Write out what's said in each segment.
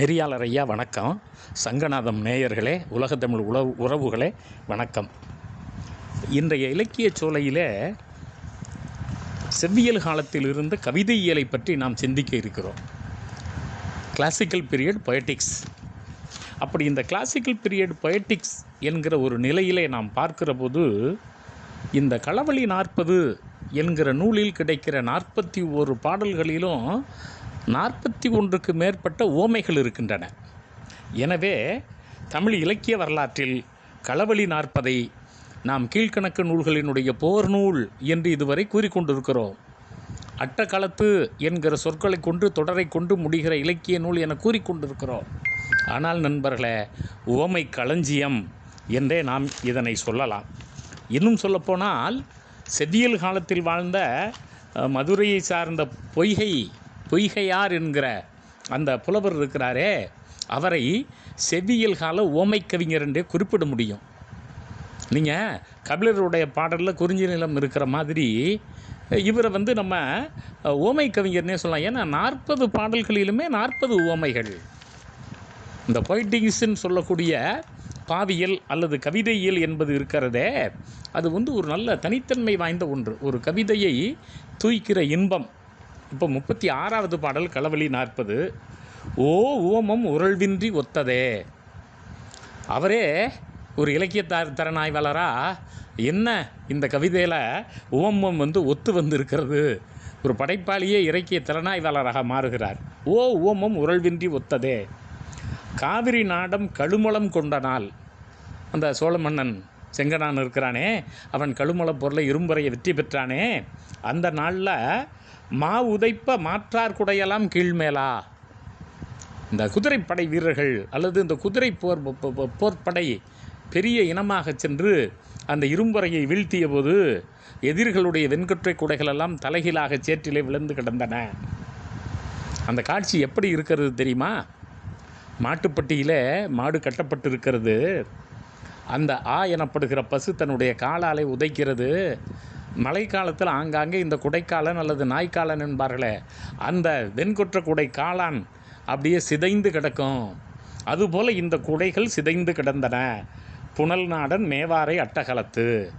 நெறியாளர் ஐயா வணக்கம். சங்கநாதம் நேயர்களே உலகத்தமிழ் உழவு உறவுகளே வணக்கம். இன்றைய இலக்கிய சோலையிலே செவ்வியல் காலத்தில் இருந்து கவிதை இயலை பற்றி நாம் சிந்திக்க இருக்கிறோம். கிளாசிக்கல் பீரியட் பொயட்டிக்ஸ் அப்படி இந்த கிளாசிக்கல் பீரியட் பொயட்டிக்ஸ் என்கிற ஒரு நிலையிலே நாம் பார்க்கிற போது இந்த களவழி நாற்பது என்கிற நூலில் கிடைக்கிற நாற்பத்தி ஒரு பாடல்களிலும் நாற்பத்தி ஒன்றுக்கு மேற்பட்ட ஓமைகள் இருக்கின்றன. எனவே தமிழ் இலக்கிய வரலாற்றில் களவழி நாற்பதை நாம் கீழ்க்கணக்கு நூல்களினுடைய போர் நூல் என்று இதுவரை கூறிக்கொண்டிருக்கிறோம். அட்டக்களத்து என்கிற சொற்களை கொண்டு தொடரை கொண்டு முடிகிற இலக்கிய நூல் என கூறிக்கொண்டிருக்கிறோம். ஆனால் நண்பர்களே உவமை களஞ்சியம் என்றே நாம் இதனை சொல்லலாம். இன்னும் சொல்லப்போனால் செவ்வியல் காலத்தில் வாழ்ந்த மதுரையை சார்ந்த பொய்கை பொய்கையார் என்கிற அந்த புலவர் இருக்கிறாரே அவரை செவ்வியல் கால ஓமை கவிஞர் என்றே குறிப்பிட முடியும். நீங்கள் கபிலருடைய பாடலில் குறிஞ்சி நிலம் இருக்கிற மாதிரி இவரை வந்து நம்ம ஓமை கவிஞர்னே சொல்லலாம். ஏன்னா நாற்பது பாடல்களிலுமே நாற்பது ஓமைகள். இந்த பொய்டிங்ஸ்ன்னு சொல்லக்கூடிய பாவியல் அல்லது கவிதையியல் என்பது இருக்கிறதே அது வந்து ஒரு நல்ல தனித்தன்மை வாய்ந்த ஒன்று. ஒரு கவிதையை தூய்க்கிற இன்பம். இப்போ முப்பத்தி ஆறாவது பாடல் களவழி நாற்பது. ஓ ஓமம் உரள்வின்றி ஒத்ததே. அவரே ஒரு இலக்கிய த திறனாய்வாளராக என்ன இந்த கவிதையில் ஓமம் வந்து ஒத்து வந்திருக்கிறது? ஒரு படைப்பாளியே இலக்கிய திறனாய்வாளராக மாறுகிறார். ஓ ஓமம் உரள்வின்றி ஒத்ததே. காவிரி நாடம் கழுமலம் கொண்ட நாள். அந்த சோழ மன்னன் செங்கனான் இருக்கிறானே. அவன் கழுமல பொருளை இரும்புறையை வெற்றி பெற்றானே. அந்த நாளில் மா உதைப்ப மாற்றார் குடையெல்லாம் கீழ்மேலா. இந்த குதிரைப்படை வீரர்கள் அல்லது இந்த குதிரை போர் போர்ப்படை பெரிய இனமாக சென்று அந்த இரும்பறையை வீழ்த்திய போது எதிர்களுடைய வெண்கொற்றை குடைகளெல்லாம் தலைகீழாக சேற்றிலே விழுந்து கிடந்தன. அந்த காட்சி எப்படி இருக்கிறது தெரியுமா? மாட்டுப்பட்டியில் மாடு கட்டப்பட்டு இருக்கிறது அந்த ஆ எனப்படுகிற பசு தன்னுடைய காலாலை உதைக்கிறது. மழை காலத்தில் ஆங்காங்கே இந்த குடைக்காலன் அல்லது நாய்க்காலன் என்பார்களே அந்த வெண்குற்ற குடை காளான் அப்படியே சிதைந்து கிடக்கும். அதுபோல் இந்த குடைகள் சிதைந்து கிடந்தன. புனல் நாடன் மேவாரை அட்டகலத்து.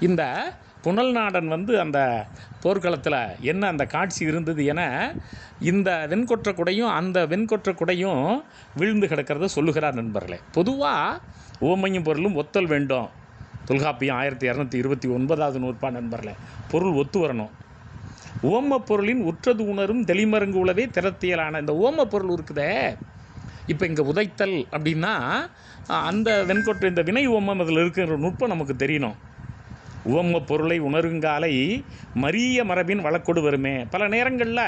இந்த புனல் நாடன் வந்து அந்த போர்க்களத்தில் என்ன அந்த காட்சி இருந்தது என இந்த வெண்கொற்ற குடையும் அந்த வெண்கொற்ற குடையும் விழுந்து கிடக்கிறத சொல்லுகிறார் நண்பர்களே. பொதுவாக ஓமையும் பொருளும் ஒத்தல் வேண்டும். தொல்காப்பியம் ஆயிரத்தி இரநூத்தி இருபத்தி ஒன்பதாவது நூற்பா நண்பரில் பொருள் ஒத்து வரணும். ஓம பொருளின் உற்றது உணரும் தெளிமருங்கு உளவே திறத்தியலான இந்த ஓம பொருள் இருக்குதே. இப்போ இங்கே உதைத்தல் அப்படின்னா அந்த வெண்கொற்ற இந்த வினை ஓமம் அதில் இருக்கிற நுட்பம் நமக்கு தெரியணும். உவம பொருளை உணருங்காலை மரிய மரபின் வழக்கொடு வருமே. பல நேரங்களில்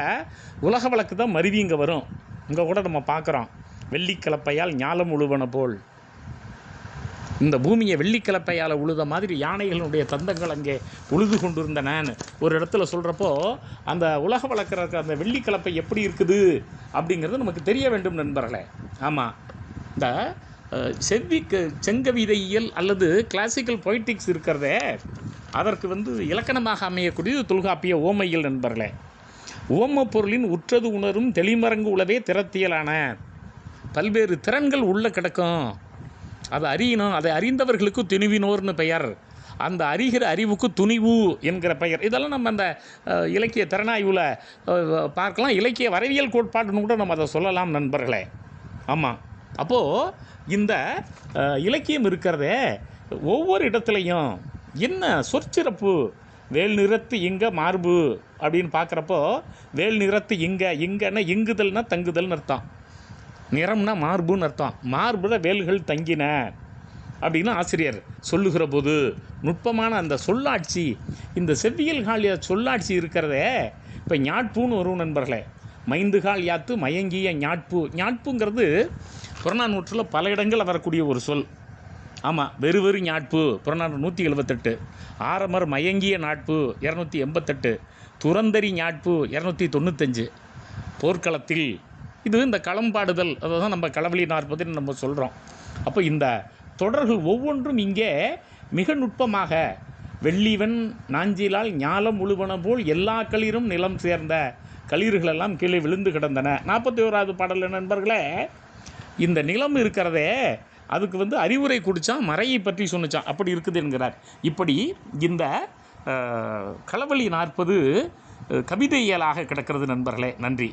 உலக வழக்கு தான் மருவி இங்கே வரும். இங்கே கூட நம்ம பார்க்குறோம். வெள்ளிக்கலப்பையால் ஞாலம் உழுவன போல். இந்த பூமியை வெள்ளிக்கிழப்பையால் உழுத மாதிரி யானைகளுடைய தந்தங்கள் அங்கே உழுது கொண்டிருந்தனன்னு ஒரு இடத்துல சொல்கிறப்போ அந்த உலக வளர்க்குற அந்த வெள்ளிக்கிழப்பை எப்படி இருக்குது அப்படிங்கிறது நமக்கு தெரிய வேண்டும் நண்பர்களே. ஆமாம் இந்த அஹ், செவ்வி செங்கவிதையியல் அல்லது கிளாசிக்கல் பொய்டிக்ஸ் இருக்கிறதே அதற்கு வந்து இலக்கணமாக அமையக்கூடியது தொல்காப்பிய ஓமையில் நண்பர்களே. ஓம பொருளின் உற்றது உணரும் தெளிமரங்கு உளவே திறத்தியலான. பல்வேறு திறன்கள் உள்ளே கிடக்கும். அதை அறியணும் அதை அறிந்தவர்களுக்கு துணிவினோர்னு பெயர். அந்த அறிகிற அறிவுக்கு துணிவு என்கிற பெயர். இதெல்லாம் நம்ம அந்த இலக்கிய திறனாய்வில் பார்க்கலாம். இலக்கிய வரவியல் கோட்பாடுன்னு கூட நம்ம அதை சொல்லலாம் நண்பர்களே. ஆமாம் அப்போது இந்த இலக்கியம் இருக்கிறதே ஒவ்வொரு இடத்துலையும் என்ன சொற்சிறப்பு? வேல் நிறத்து இங்க மார்பு அப்படின்னு பார்க்குறப்போ வேல் நிறத்து இங்கே இங்கன்னா இங்குதல்னா தங்குதல்னு அர்த்தம். நிறம்னா மார்புன்னு அர்த்தம். மார்புல வேல்கள் தங்கின அப்படின்னு ஆசிரியர் சொல்லுகிற போது நுட்பமான அந்த சொல்லாட்சி இந்த செவ்வியல் காலிய சொல்லாட்சி இருக்கிறதே இப்போ ஞாட்பூன்னு வரும் நண்பர்களே. மைந்துகால் யாத்து மயங்கிய ஞாட்பு. ஞாட்புங்கிறது புறநானூற்றில் பல இடங்களில் வரக்கூடிய ஒரு சொல். ஆமாம் வெறு வெறு ஞாட்பு புறநானூறு நூற்றி எழுபத்தெட்டு ஆரமர் மயங்கிய நாட்பு இரநூத்தி எண்பத்தெட்டு. துரந்தரி ஞாட்பு இரநூத்தி தொண்ணூத்தஞ்சு. போர்க்களத்தில் இது இந்த களம்பாடுதல் அதை தான் நம்ம களவழி நாற்பதுன்னு நம்ம சொல்கிறோம் அப்போ இந்த தொடர்கள் ஒவ்வொன்றும் இங்கே மிக நுட்பமாக வெள்ளிவன் நாஞ்சிலால் ஞாலம் உழுவன போல் எல்லா களிரும் நிலம் சேர்ந்த களிர்களெல்லாம் கீழே விழுந்து கிடந்தன. நாற்பத்தி ஓராவது பாடல் நண்பர்களே? இந்த நிலம் இருக்கிறதே அதுக்கு வந்து அறிவுரை குடித்தான் மறையை பற்றி சொன்னிச்சான். அப்படி இருக்குது என்கிறார். இப்படி இந்த களவழி நாற்பது கவிதை இயலாக கிடக்கிறது நண்பர்களே. நன்றி.